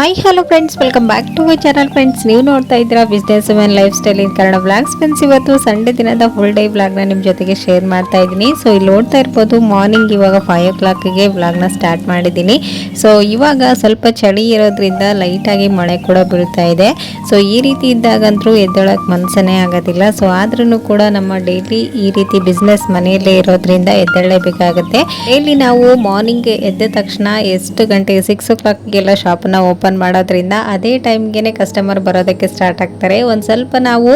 Hi hello friends welcome back to my channel friends ನೀವು ನೋಡ್ತಾ ಇದ್ದೀರಾ business women lifestyle Kannada blogs friends ಇವತ್ತು Sunday ದಿನದ full day ಬ್ಲಾಗ್ನ ನಿಮ್ಮ ಜೊತೆಗೆ ಶೇರ್ ಮಾಡ್ತಾ ಇದ್ದೀನಿ. ಸೊ ಇಲ್ಲಿ ನೋಡ್ತಾ ಇರ್ಬೋದು ಮಾರ್ನಿಂಗ್ ಇವಾಗ ಫೈವ್ ಓ ಕ್ಲಾಕ್ಗೆ ನ ಸ್ಟಾರ್ಟ್ ಮಾಡಿದ್ದೀನಿ. ಸೊ ಇವಾಗ ಸ್ವಲ್ಪ ಚಳಿ ಇರೋದ್ರಿಂದ ಲೈಟಾಗಿ ಮಳೆ ಕೂಡ ಬೀಳ್ತಾ ಇದೆ. ಸೊ ಈ ರೀತಿ ಇದ್ದಾಗಂತೂ ಎದ್ದೇಳಕ್ಕೆ ಮನಸ್ಸನ್ನೇ ಆಗೋದಿಲ್ಲ. ಸೊ ಆದ್ರೂ ಕೂಡ ನಮ್ಮ ಡೈಲಿ ಈ ರೀತಿ ಬಿಸ್ನೆಸ್ ಮನೆಯಲ್ಲೇ ಇರೋದ್ರಿಂದ ಎದ್ದೇಳಲೇಬೇಕಾಗುತ್ತೆ ಡೈಲಿ ನಾವು ಮಾರ್ನಿಂಗ್ ಎದ್ದ ತಕ್ಷಣ ಎಷ್ಟು ಗಂಟೆಗೆ ಸಿಕ್ಸ್ ಓ ಕ್ಲಾಕ್ಗೆಲ್ಲ ಶಾಪನ್ನು ಓಪನ್ ಮಾಡೋದ್ರಿಂದ ಅದೇ ಟೈಮ್ಗೆ ಕಸ್ಟಮರ್ ಬರೋದಕ್ಕೆ ಸ್ಟಾರ್ಟ್ ಆಗ್ತಾರೆ. ಒಂದು ಸ್ವಲ್ಪ ನಾವು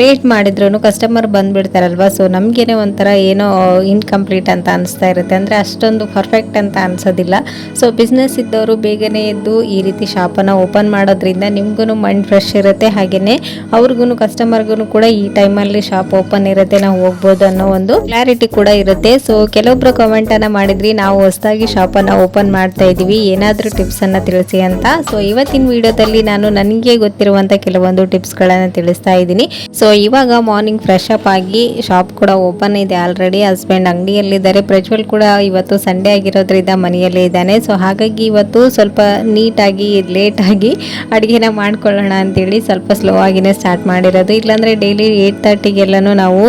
ಲೇಟ್ ಮಾಡಿದ್ರು ಕಸ್ಟಮರ್ ಬಂದುಬಿಡ್ತಾರಲ್ವಾ? ಸೊ ನಮಗೇನೆ ಒಂಥರ ಏನೋ ಇನ್ಕಂಪ್ಲೀಟ್ ಅಂತ ಅನಿಸ್ತಾ ಇರುತ್ತೆ. ಅಂದರೆ ಅಷ್ಟೊಂದು ಪರ್ಫೆಕ್ಟ್ ಅಂತ ಅನಿಸೋದಿಲ್ಲ. ಸೊ ಬಿಸ್ನೆಸ್ ಇದ್ದವರು ಬೇಗನೆ ಎದ್ದು ಈ ರೀತಿ ಶಾಪನ್ನು ಓಪನ್ ಮಾಡೋದ್ರಿಂದ ನಿಮಗೂ ಮೈಂಡ್ ಫ್ರೆಶ್ ಇರುತ್ತೆ. ಹಾಗೆಯೇ ಅವ್ರಿಗೂ ಕಸ್ಟಮರ್ಗೂ ಕೂಡ ಈ ಟೈಮಲ್ಲಿ ಶಾಪ್ ಓಪನ್ ಇರುತ್ತೆ, ನಾವು ಹೋಗ್ಬೋದು ಅನ್ನೋ ಒಂದು ಕ್ಲಾರಿಟಿ ಕೂಡ ಇರುತ್ತೆ. ಸೊ ಕೆಲವೊಬ್ರು ಕಮೆಂಟನ್ನು ಮಾಡಿದ್ರಿ, ನಾವು ಹೊಸದಾಗಿ ಶಾಪನ್ನು ಓಪನ್ ಮಾಡ್ತಾ ಇದ್ದೀವಿ ಏನಾದರೂ ಟಿಪ್ಸ್ ಅನ್ನ ತಿಳಿಸಿ ಅಂತ ಸೊ ಇವತ್ತಿನ ವಿಡಿಯೋದಲ್ಲಿ ನಾನು ನನಗೆ ಗೊತ್ತಿರುವಂಥ ಕೆಲವೊಂದು ಟಿಪ್ಸ್ ಗಳನ್ನ ತಿಳಿಸ್ತಾ ಇದ್ದೀನಿ. ಸೊ ಇವಾಗ ಮಾರ್ನಿಂಗ್ ಫ್ರೆಶ್ ಅಪ್ ಆಗಿ ಶಾಪ್ ಕೂಡ ಓಪನ್ ಇದೆ ಆಲ್ರೆಡಿ ಹಸ್ಬೆಂಡ್ ಅಂಗಡಿಯಲ್ಲಿದ್ದಾರೆ. ಪ್ರಜ್ವಲ್ ಕೂಡ ಇವತ್ತು ಸಂಡೇ ಆಗಿರೋದ್ರಿಂದ ಮನೆಯಲ್ಲೇ ಇದ್ದಾನೆ. ಸೊ ಹಾಗಾಗಿ ಇವತ್ತು ಸ್ವಲ್ಪ ನೀಟಾಗಿ ಲೇಟಾಗಿ ಅಡುಗೆನ ಮಾಡ್ಕೊಳ್ಳೋಣ ಅಂತೇಳಿ ಸ್ವಲ್ಪ ಸ್ಲೋ ಆಗಿನೇ ಸ್ಟಾರ್ಟ್ ಮಾಡಿರೋದು. ಇಲ್ಲಾಂದರೆ ಡೈಲಿ ಏಯ್ಟ್ ತರ್ಟಿಗೆಲ್ಲನೂ ನಾವು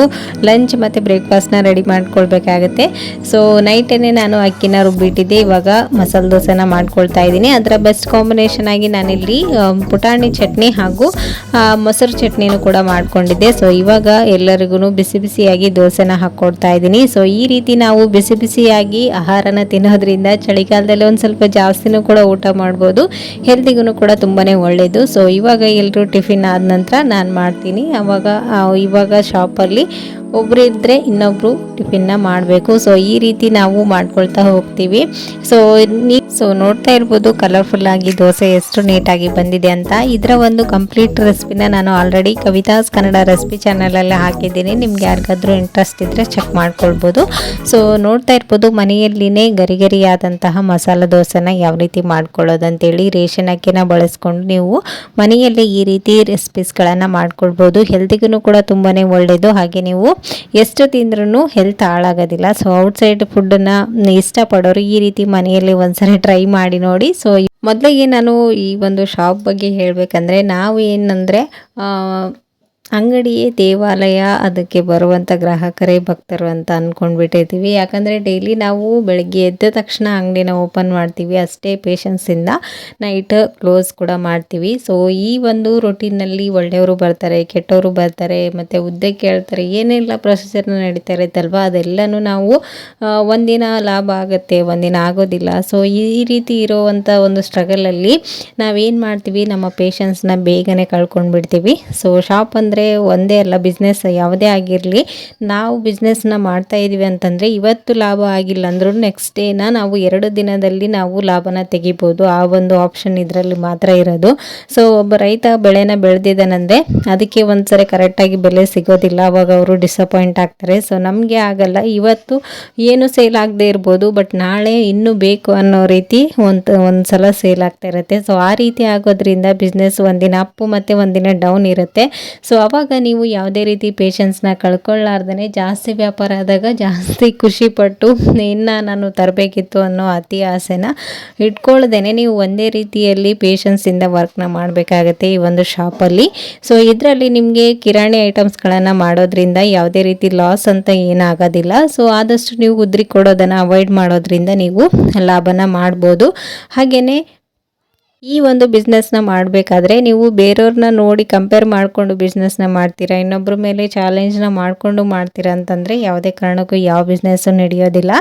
ಲಂಚ್ ಮತ್ತು ಬ್ರೇಕ್ಫಾಸ್ಟ್ನ ರೆಡಿ ಮಾಡ್ಕೊಳ್ಬೇಕಾಗತ್ತೆ. ಸೊ ನೈಟೇ ನಾನು ಅಕ್ಕಿನ ರುಬ್ಬಿಟ್ಟಿದ್ದೆ, ಇವಾಗ ಮಸಾಲೆ ದೋಸೆನ ಮಾಡ್ಕೊಳ್ತಾ ಇದ್ದೀನಿ. ಅದರ ಬೆಸ್ಟ್ ಕಾಂಬಿನೇಷನ್ ಆಗಿ ನಾನಿಲ್ಲಿ ಪುಟಾಣಿ ಚಟ್ನಿ ಹಾಗೂ ಮೊಸರು ಚಟ್ನಿನೂ ಕೂಡ ಮಾಡ್ಕೊಂಡಿದ್ದೆ. ಸೊ ಇವಾಗ ಎಲ್ಲರಿಗೂ ಬಿಸಿ ಬಿಸಿಯಾಗಿ ದೋಸೆನ ಹಾಕ್ಕೊಡ್ತಾ ಇದ್ದೀನಿ. ಸೊ ಈ ರೀತಿ ನಾವು ಬಿಸಿ ಬಿಸಿಯಾಗಿ ಆಹಾರನ ತಿನ್ನೋದ್ರಿಂದ ಚಳಿಗಾಲದಲ್ಲಿ ಒಂದು ಸ್ವಲ್ಪ ಜಾಸ್ತಿನೂ ಕೂಡ ಊಟ ಮಾಡ್ಬೋದು. ಹೆಲ್ತಿಗೂ ಕೂಡ ತುಂಬಾ ಒಳ್ಳೆಯದು ಸೊ ಇವಾಗ ಎಲ್ಲರೂ ಟಿಫಿನ್ ಆದ ನಂತರ ನಾನು ಮಾಡ್ತೀನಿ. ಅವಾಗ ಇವಾಗ ಶಾಪಲ್ಲಿ ಒಬ್ಬರು ಇದ್ದರೆ ಇನ್ನೊಬ್ರು ಟಿಫಿನ್ನ ಮಾಡಬೇಕು. ಸೊ ಈ ರೀತಿ ನಾವು ಮಾಡ್ಕೊಳ್ತಾ ಹೋಗ್ತೀವಿ. ಸೊ ನೀ ಸೊ ನೋಡ್ತಾ ಇರ್ಬೋದು ಕಲರ್ಫುಲ್ ಆಗಿ ದೋಸೆ ಎಷ್ಟು ನೀಟಾಗಿ ಬಂದಿದೆ ಅಂತ ಇದರ ಒಂದು ಕಂಪ್ಲೀಟ್ ರೆಸಿಪಿನ ನಾನು ಆಲ್ರೆಡಿ ಕವಿತಾಸ್ ಕನ್ನಡ ರೆಸಿಪಿ ಚಾನಲಲ್ಲಿ ಹಾಕಿದ್ದೀನಿ. ನಿಮ್ಗೆ ಯಾರಿಗಾದ್ರೂ ಇಂಟ್ರೆಸ್ಟ್ ಇದ್ದರೆ ಚೆಕ್ ಮಾಡ್ಕೊಳ್ಬೋದು. ಸೊ ನೋಡ್ತಾ ಇರ್ಬೋದು ಮನೆಯಲ್ಲಿನೇ ಗರಿಗರಿಯಾದಂತಹ ಮಸಾಲೆ ದೋಸೆನ ಯಾವ ರೀತಿ ಮಾಡ್ಕೊಳ್ಳೋದು ಅಂತೇಳಿ ರೇಷನ್ ಅಕ್ಕಿನ ಬಳಸ್ಕೊಂಡು ನೀವು ಮನೆಯಲ್ಲೇ ಈ ರೀತಿ ರೆಸಿಪೀಸ್ಗಳನ್ನು ಮಾಡ್ಕೊಳ್ಬೋದು. ಹೆಲ್ತಿಗೂ ಕೂಡ ತುಂಬಾ ಒಳ್ಳೆಯದು ಹಾಗೆ ನೀವು ಎಷ್ಟು ತಿಂದ್ರೂ ಹೆಲ್ತ್ ಹಾಳಾಗೋದಿಲ್ಲ. ಸೊ ಔಟ್ಸೈಡ್ ಫುಡ್ಡನ್ನು ಇಷ್ಟಪಡೋರು ಈ ರೀತಿ ಮನೆಯಲ್ಲಿ ಒಂದ್ಸರಿ ಟ್ರೈ ಮಾಡಿ ನೋಡಿ. ಸೊ ಮೊದಲಿಗೆ ನಾನು ಈ ಒಂದು ಶಾಪ್ ಬಗ್ಗೆ ಹೇಳಬೇಕಂದ್ರೆ ನಾವು ಏನಂದರೆ ಅಂಗಡಿಯೇ ದೇವಾಲಯ, ಅದಕ್ಕೆ ಬರುವಂಥ ಗ್ರಾಹಕರೇ ಭಕ್ತರು ಅಂತ ಅಂದ್ಕೊಂಡ್ಬಿಟ್ಟಿರ್ತೀವಿ ಯಾಕಂದರೆ ಡೈಲಿ ನಾವು ಬೆಳಗ್ಗೆ ಎದ್ದ ತಕ್ಷಣ ಅಂಗಡಿನ ಓಪನ್ ಮಾಡ್ತೀವಿ. ಅಷ್ಟೇ ಪೇಷನ್ಸಿಂದ ನೈಟ್ ಕ್ಲೋಸ್ ಕೂಡ ಮಾಡ್ತೀವಿ. ಸೊ ಈ ಒಂದು ರೊಟೀನಲ್ಲಿ ಒಳ್ಳೆಯವರು ಬರ್ತಾರೆ, ಕೆಟ್ಟವರು ಬರ್ತಾರೆ, ಮತ್ತು ಉದ್ದೆ ಕೇಳ್ತಾರೆ, ಏನೆಲ್ಲ ಪ್ರೊಸೆಸರ್ನ ನಡೀತಾ ಇರುತ್ತಲ್ವ, ಅದೆಲ್ಲನೂ ನಾವು ಒಂದಿನ ಲಾಭ ಆಗುತ್ತೆ, ಒಂದಿನ ಆಗೋದಿಲ್ಲ. ಸೊ ಈ ರೀತಿ ಇರೋವಂಥ ಒಂದು ಸ್ಟ್ರಗಲಲ್ಲಿ ನಾವೇನು ಮಾಡ್ತೀವಿ, ನಮ್ಮ ಪೇಷನ್ಸ್ನ ಬೇಗನೆ ಕಳ್ಕೊಂಡ್ಬಿಡ್ತೀವಿ. ಸೊ ಶಾಪ್ ಅಂದರೆ ಒಂದೇ ಅಲ್ಲ ಬಿಸ್ನೆಸ್ ಯಾವುದೇ ಆಗಿರಲಿ, ನಾವು ಬಿಸ್ನೆಸ್ನ ಮಾಡ್ತಾ ಇದ್ದೀವಿ ಅಂತಂದರೆ ಇವತ್ತು ಲಾಭ ಆಗಿಲ್ಲ ಅಂದ್ರೂ ನೆಕ್ಸ್ಟ್ ಡೇನ ನಾವು ಎರಡು ದಿನದಲ್ಲಿ ನಾವು ಲಾಭನ ತೆಗಿಬೋದು. ಆ ಒಂದು ಆಪ್ಷನ್ ಇದರಲ್ಲಿ ಮಾತ್ರ ಇರೋದು. ಸೊ ಒಬ್ಬ ರೈತ ಬೆಳೆನ ಬೆಳೆದಿದ್ದಾನಂದರೆ ಅದಕ್ಕೆ ಒಂದ್ಸರಿ ಕರೆಕ್ಟಾಗಿ ಬೆಲೆ ಸಿಗೋದಿಲ್ಲ. ಅವಾಗ ಅವರು ಡಿಸಪಾಯಿಂಟ್ ಆಗ್ತಾರೆ. ಸೊ ನಮಗೆ ಆಗಲ್ಲ. ಇವತ್ತು ಏನು ಸೇಲ್ ಆಗದೆ ಇರ್ಬೋದು ಬಟ್ ನಾಳೆ ಇನ್ನೂ ಬೇಕು ಅನ್ನೋ ರೀತಿ ಒಂದು ಒಂದು ಸಲ ಸೇಲ್ ಆಗ್ತಾ ಇರುತ್ತೆ. ಸೊ ಆ ರೀತಿ ಆಗೋದ್ರಿಂದ ಬಿಸ್ನೆಸ್ ಒಂದಿನ ಅಪ್ಪು ಮತ್ತು ಒಂದಿನ ಡೌನ್ ಇರುತ್ತೆ. ಸೊ ಅವಾಗ ನೀವು ಯಾವುದೇ ರೀತಿ ಪೇಷನ್ಸ್ನ ಕಳ್ಕೊಳ್ಳಾರ್ದೇ ಜಾಸ್ತಿ ವ್ಯಾಪಾರ ಆದಾಗ ಜಾಸ್ತಿ ಖುಷಿಪಟ್ಟು ಇನ್ನು ನಾನು ತರಬೇಕಿತ್ತು ಅನ್ನೋ ಅತಿ ಆಸೆನ ಇಟ್ಕೊಳ್ದೇನೆ ನೀವು ಒಂದೇ ರೀತಿಯಲ್ಲಿ ಪೇಷನ್ಸಿಂದ ವರ್ಕ್ನ ಮಾಡಬೇಕಾಗತ್ತೆ ಈ ಒಂದು ಶಾಪಲ್ಲಿ ಸೊ ಇದರಲ್ಲಿ ನಿಮಗೆ ಕಿರಾಣಿ ಐಟಮ್ಸ್ಗಳನ್ನು ಮಾಡೋದ್ರಿಂದ ಯಾವುದೇ ರೀತಿ ಲಾಸ್ ಅಂತ ಏನಾಗೋದಿಲ್ಲ. ಸೊ ಆದಷ್ಟು ನೀವು ಉದ್ರಿ ಕೊಡೋದನ್ನು ಅವಾಯ್ಡ್ ಮಾಡೋದ್ರಿಂದ ನೀವು ಲಾಭನ ಮಾಡ್ಬೋದು. ಹಾಗೆಯೇ ಈ ಒಂದು ಬಿಸ್ನೆಸ್ನ ಮಾಡಬೇಕಾದ್ರೆ ನೀವು ಬೇರೆಯವ್ರನ್ನ ನೋಡಿ ಕಂಪೇರ್ ಮಾಡಿಕೊಂಡು ಬಿಸ್ನೆಸ್ನ ಮಾಡ್ತೀರಾ? ಇನ್ನೊಬ್ಬರ ಮೇಲೆ ಚಾಲೆಂಜ್ನ ಮಾಡಿಕೊಂಡು ಮಾಡ್ತೀರಾ ಅಂತಂದರೆ ಯಾವುದೇ ಕಾರಣಕ್ಕೂ ಯಾವ ಬಿಸ್ನೆಸ್ಸು ನಡೆಯೋದಿಲ್ಲ.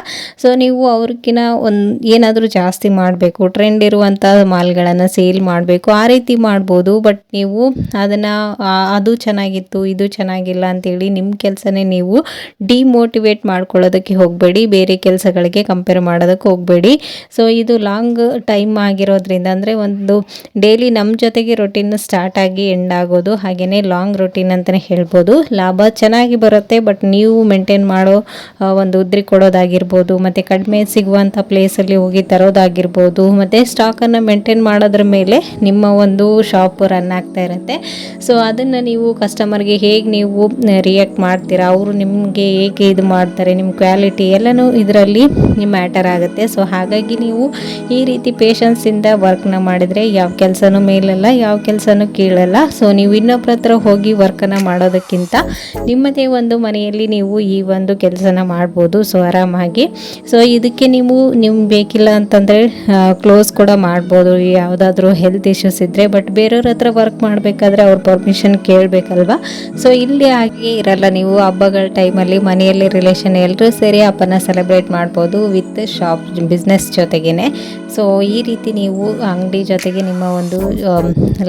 ಸೊ ನೀವು ಅವ್ರಿಗಿನ ಒಂದು ಏನಾದರೂ ಜಾಸ್ತಿ ಮಾಡಬೇಕು ಟ್ರೆಂಡ್ ಇರುವಂಥ ಮಾಲ್ಗಳನ್ನು ಸೇಲ್ ಮಾಡಬೇಕು, ಆ ರೀತಿ ಮಾಡ್ಬೋದು. ಬಟ್ ನೀವು ಅದನ್ನು ಅದು ಚೆನ್ನಾಗಿತ್ತು, ಇದು ಚೆನ್ನಾಗಿಲ್ಲ ಅಂತೇಳಿ ನಿಮ್ಮ ಕೆಲಸನೇ ನೀವು ಡಿಮೋಟಿವೇಟ್ ಮಾಡ್ಕೊಳ್ಳೋದಕ್ಕೆ ಹೋಗಬೇಡಿ. ಬೇರೆ ಕೆಲಸಗಳಿಗೆ ಕಂಪೇರ್ ಮಾಡೋದಕ್ಕೆ ಹೋಗಬೇಡಿ. ಸೊ ಇದು ಲಾಂಗ್ ಟೈಮ್ ಆಗಿರೋದ್ರಿಂದ ಅಂದರೆ ಡೈಲಿ ನಮ್ಮ ಜೊತೆಗೆ ರೊಟೀನ್ ಸ್ಟಾರ್ಟ್ ಆಗಿ ಎಂಡ್ ಆಗೋದು ಹಾಗೆಯೇ ಲಾಂಗ್ ರೊಟೀನ್ ಅಂತಲೇ ಹೇಳ್ಬೋದು. ಲಾಭ ಚೆನ್ನಾಗಿ ಬರುತ್ತೆ ಬಟ್ ನೀವು ಮೇಂಟೈನ್ ಮಾಡೋ ಒಂದು ಉದ್ರಿ ಕೊಡೋದಾಗಿರ್ಬೋದು, ಮತ್ತು ಕಡಿಮೆ ಸಿಗುವಂಥ ಪ್ಲೇಸಲ್ಲಿ ಹೋಗಿ ತರೋದಾಗಿರ್ಬೋದು, ಮತ್ತು ಸ್ಟಾಕನ್ನು ಮೇಂಟೈನ್ ಮಾಡೋದ್ರ ಮೇಲೆ ನಿಮ್ಮ ಒಂದು ಶಾಪ್ ರನ್ ಆಗ್ತಾ ಇರುತ್ತೆ. ಸೊ ಅದನ್ನು ನೀವು ಕಸ್ಟಮರ್ಗೆ ಹೇಗೆ ನೀವು ರಿಯಾಕ್ಟ್ ಮಾಡ್ತೀರಾ? ಅವರು ನಿಮಗೆ ಹೇಗೆ ಇದು ಮಾಡ್ತಾರೆ? ನಿಮ್ಮ ಕ್ವಾಲಿಟಿ ಎಲ್ಲನೂ ಇದರಲ್ಲಿ ಮ್ಯಾಟರ್ ಆಗುತ್ತೆ. ಸೊ ಹಾಗಾಗಿ ನೀವು ಈ ರೀತಿ ಪೇಷನ್ಸಿಂದ ವರ್ಕ್ನ ಮಾಡಿ ಮಾಡಿದರೆ ಯಾವ ಕೆಲಸನೂ ಮೇಲಲ್ಲ, ಯಾವ ಕೆಲಸನೂ ಕೀಳಲ್ಲ. ಸೊ ನೀವು ಇನ್ನೊಬ್ಬರ ಹತ್ರ ಹೋಗಿ ವರ್ಕನ್ನು ಮಾಡೋದಕ್ಕಿಂತ ನಿಮ್ಮದೇ ಒಂದು ಮನೆಯಲ್ಲಿ ನೀವು ಈ ಒಂದು ಕೆಲಸನ ಮಾಡ್ಬೋದು. ಸೊ ಆರಾಮಾಗಿ. ಸೊ ಇದಕ್ಕೆ ನೀವು ನಿಮ್ಗೆ ಬೇಕಿಲ್ಲ ಅಂತಂದರೆ ಕ್ಲೋಸ್ ಕೂಡ ಮಾಡ್ಬೋದು. ಯಾವುದಾದ್ರೂ ಹೆಲ್ತ್ ಇಶ್ಯೂಸ್ ಇದ್ದರೆ ಬಟ್ ಬೇರೆಯವ್ರ ಹತ್ರ ವರ್ಕ್ ಮಾಡಬೇಕಾದ್ರೆ ಅವ್ರ ಪರ್ಮಿಷನ್ ಕೇಳಬೇಕಲ್ವಾ? ಸೊ ಇಲ್ಲಿ ಆಗಿ ಇರಲ್ಲ ನೀವು. ಹಬ್ಬಗಳ ಟೈಮಲ್ಲಿ ಮನೆಯಲ್ಲಿ ರಿಲೇಷನ್ ಎಲ್ಲರೂ ಸೇರಿ ಹಬ್ಬನ ಸೆಲೆಬ್ರೇಟ್ ಮಾಡ್ಬೋದು ವಿತ್ ಶಾಪ್ ಬಿಸ್ನೆಸ್ ಜೊತೆಗೇ ಸೊ ಈ ರೀತಿ ನೀವು ಅಂಗಡಿ ಜೊತೆಗೆ ನಿಮ್ಮ ಒಂದು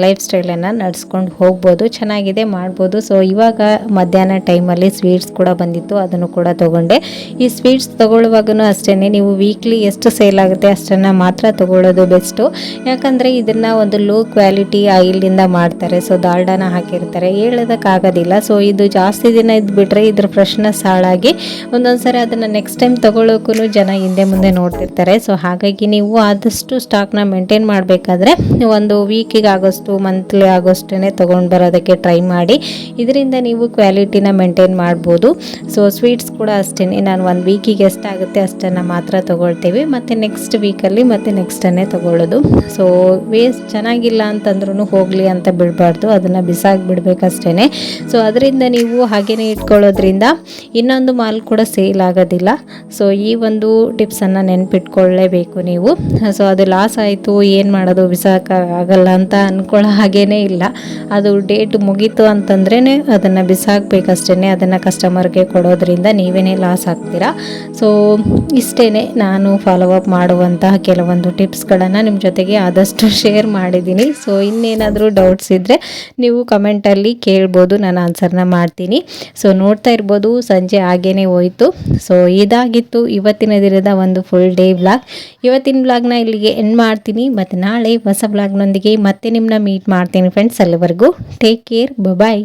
ಲೈಫ್ ಸ್ಟೈಲನ್ನು ನಡೆಸ್ಕೊಂಡು ಹೋಗ್ಬೋದು, ಚೆನ್ನಾಗಿದೆ ಮಾಡ್ಬೋದು. ಸೊ ಇವಾಗ ಮಧ್ಯಾಹ್ನ ಟೈಮಲ್ಲಿ ಸ್ವೀಟ್ಸ್ ಕೂಡ ಬಂದಿತ್ತು, ಅದನ್ನು ಕೂಡ ತೊಗೊಂಡೆ. ಈ ಸ್ವೀಟ್ಸ್ ತೊಗೊಳ್ಳುವಾಗೂ ಅಷ್ಟೇ ನೀವು ವೀಕ್ಲಿ ಎಷ್ಟು ಸೇಲ್ ಆಗುತ್ತೆ ಅಷ್ಟನ್ನು ಮಾತ್ರ ತೊಗೊಳ್ಳೋದು ಬೆಸ್ಟು ಯಾಕಂದರೆ ಇದನ್ನು ಒಂದು ಲೋ ಕ್ವಾಲಿಟಿ ಆಯಿಲಿಂದ ಮಾಡ್ತಾರೆ. ಸೊ ದಾಲ್ಡಾನ ಹಾಕಿರ್ತಾರೆ. ಹೇಳೋದಕ್ಕಾಗೋದಿಲ್ಲ. ಸೊ ಇದು ಜಾಸ್ತಿ ದಿನ ಇದ್ಬಿಟ್ರೆ ಇದ್ರ ಫ್ರೆಶ್ನೆಸ್ ಹಾಳಾಗಿ ಒಂದೊಂದ್ಸರಿ ಅದನ್ನು ನೆಕ್ಸ್ಟ್ ಟೈಮ್ ತೊಗೊಳ್ಳೋಕ್ಕೂ ಜನ ಹಿಂದೆ ಮುಂದೆ ನೋಡ್ತಿರ್ತಾರೆ. ಸೊ ಹಾಗಾಗಿ ನೀವು ಆದಷ್ಟು ಸ್ಟಾಕ್ನ ಮೇಂಟೈನ್ ಮಾಡಬೇಕಾದ್ರೆ ಒಂದು ವೀಕಿಗೆ ಆಗೋಷ್ಟು ಮಂತ್ಲಿ ಆಗೋಷ್ಟೇ ತೊಗೊಂಡು ಬರೋದಕ್ಕೆ ಟ್ರೈ ಮಾಡಿ. ಇದರಿಂದ ನೀವು ಕ್ವಾಲಿಟಿನ ಮೇಂಟೈನ್ ಮಾಡ್ಬೋದು. ಸೊ ಸ್ವೀಟ್ಸ್ ಕೂಡ ಅಷ್ಟೇ ನಾನು ಒಂದು ವೀಕಿಗೆ ಎಷ್ಟಾಗುತ್ತೆ ಅಷ್ಟನ್ನು ಮಾತ್ರ ತೊಗೊಳ್ತೀವಿ. ಮತ್ತು ನೆಕ್ಸ್ಟ್ ವೀಕಲ್ಲಿ ಮತ್ತು ನೆಕ್ಸ್ಟನ್ನೇ ತೊಗೊಳ್ಳೋದು. ಸೊ ವೇಸ್ಟ್ ಚೆನ್ನಾಗಿಲ್ಲ ಅಂತಂದ್ರೂ ಹೋಗಲಿ ಅಂತ ಬಿಡಬಾರ್ದು. ಅದನ್ನು ಬಿಸಾಕಿ ಬಿಡಬೇಕಷ್ಟೇ ಸೊ ಅದರಿಂದ ನೀವು ಹಾಗೆಯೇ ಇಟ್ಕೊಳ್ಳೋದ್ರಿಂದ ಇನ್ನೊಂದು ಮಾಲ್ ಕೂಡ ಸೇಲ್ ಆಗೋದಿಲ್ಲ. ಸೊ ಈ ಒಂದು ಟಿಪ್ಸನ್ನು ನೆನ್ಪಿಟ್ಕೊಳ್ಳೇಬೇಕು ನೀವು. ಸೊ ಅದು ಲಾಸ್ ಆಯಿತು, ಏನು ಮಾಡೋದು? ಬಿಸಾಕ ಆಗಲ್ಲ ಅಂತ ಅಂದ್ಕೊಳ್ಳೋ ಹಾಗೇ ಇಲ್ಲ. ಅದು ಡೇಟ್ ಮುಗೀತು ಅಂತಂದ್ರೇ ಅದನ್ನು ಬಿಸಾಕಬೇಕಷ್ಟೇ ಅದನ್ನು ಕಸ್ಟಮರ್ಗೆ ಕೊಡೋದ್ರಿಂದ ನೀವೇನೇ ಲಾಸ್ ಆಗ್ತೀರಾ. ಸೊ ಇಷ್ಟೇ ನಾನು ಫಾಲೋ ಅಪ್ ಮಾಡುವಂತಹ ಕೆಲವೊಂದು ಟಿಪ್ಸ್ಗಳನ್ನು ನಿಮ್ಮ ಜೊತೆಗೆ ಆದಷ್ಟು ಶೇರ್ ಮಾಡಿದ್ದೀನಿ. ಸೊ ಇನ್ನೇನಾದರೂ ಡೌಟ್ಸ್ ಇದ್ದರೆ ನೀವು ಕಮೆಂಟಲ್ಲಿ ಕೇಳ್ಬೋದು, ನಾನು ಆನ್ಸರ್ನ ಮಾಡ್ತೀನಿ. ಸೊ ನೋಡ್ತಾ ಇರ್ಬೋದು, ಸಂಜೆ ಹಾಗೇ ಹೋಯಿತು. ಸೊ ಇದಾಗಿತ್ತು ಇವತ್ತಿನ ದಿನದ ಒಂದು ಫುಲ್ ಡೇ ಬ್ಲಾಗ್ ಇವತ್ತಿನ ಬ್ಲಾಗ್ನ ಇಲ್ಲಿಗೆ ಎಂಡ್ ಮಾಡ್ತೀನಿ. ಮತ್ತು ನಾಳೆ ಹೊಸ ವ್ಲಾಗ್ನೊಂದಿಗೆ ಮತ್ತೆ ನಿಮ್ಮನ್ನ ಮೀಟ್ ಮಾಡ್ತೀನಿ ಫ್ರೆಂಡ್ಸ್ ಅಲ್ಲಿವರೆಗೂ ಟೇಕ್ ಕೇರ್ ಬಾಯ್